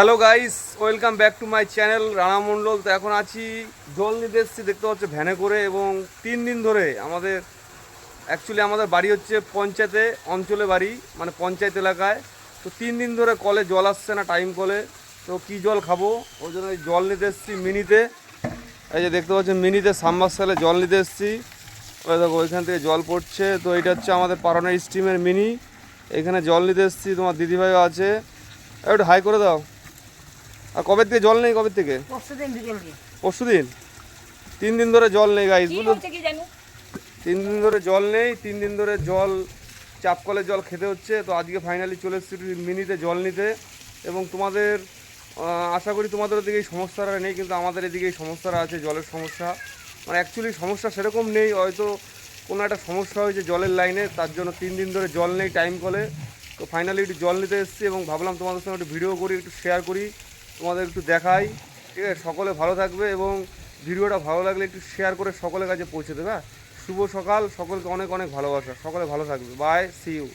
Hello guys welcome back to my channel Rana Mondal তো এখন আছি জল নিতে এসেছি দেখতে পাচ্ছ, ভ্যানে করে এবং তিন দিন ধরে আমাদের অ্যাকচুয়ালি আমাদের বাড়ি হচ্ছে পঞ্চায়েতে, অঞ্চলে বাড়ি মানে পঞ্চায়েত এলাকায়। তো তিন দিন ধরে কলে জল আসছে না টাইম কলে। তো কি জল খাব? ওই জন্য জল নিতে এসেছি মিনিতে। এই যে দেখতে পাচ্ছেন মিনিতে সালে জল নিতে এসেছি। ওই দেখো, ওইখান থেকে জল পড়ছে। তো এটা হচ্ছে আমাদের পারনের স্টিমের মিনি। এখানে জল নিতে এসেছি, তোমার দিদিভাইও আছে। একটু হাই করে দাও। আর কবে থেকে জল নেই কবে থেকে? পরশুদিন পরশু দিন তিন দিন ধরে জল নেই গাইস কি বুঝলো হচ্ছে কি জানি? তিন দিন ধরে জল নেই তিন দিন ধরে জল চাপ কলের জল খেতে হচ্ছে তো আজকে ফাইনালি চলে এসেছি মিনিতে জল নিতে। এবং তোমাদের আশা করি তোমাদের ওদিকে এই সমস্যাটা নেই কিন্তু আমাদের এদিকে এই সমস্যাটা আছে জলের সমস্যা। মানে অ্যাকচুয়ালি সমস্যা সেরকম নেই হয়তো কোনো একটা সমস্যা হয়েছে জলের লাইনে তার জন্য তিন দিন ধরে জল নেই টাইম কলে। তো ফাইনালি একটু জল নিতে এসেছি এবং ভাবলাম তোমাদের সঙ্গে একটু ভিডিও করি একটু শেয়ার করি। তোমাদের একটু দেখাই। ঠিক আছে? সকলে ভালো থাকবে এবং ভিডিওটা ভালো লাগলে একটু শেয়ার করে সকলের কাছে পৌঁছে দেবে হ্যাঁ? শুভ সকাল, সকলকে অনেক অনেক ভালোবাসা। সকলে ভালো থাকবে। By C you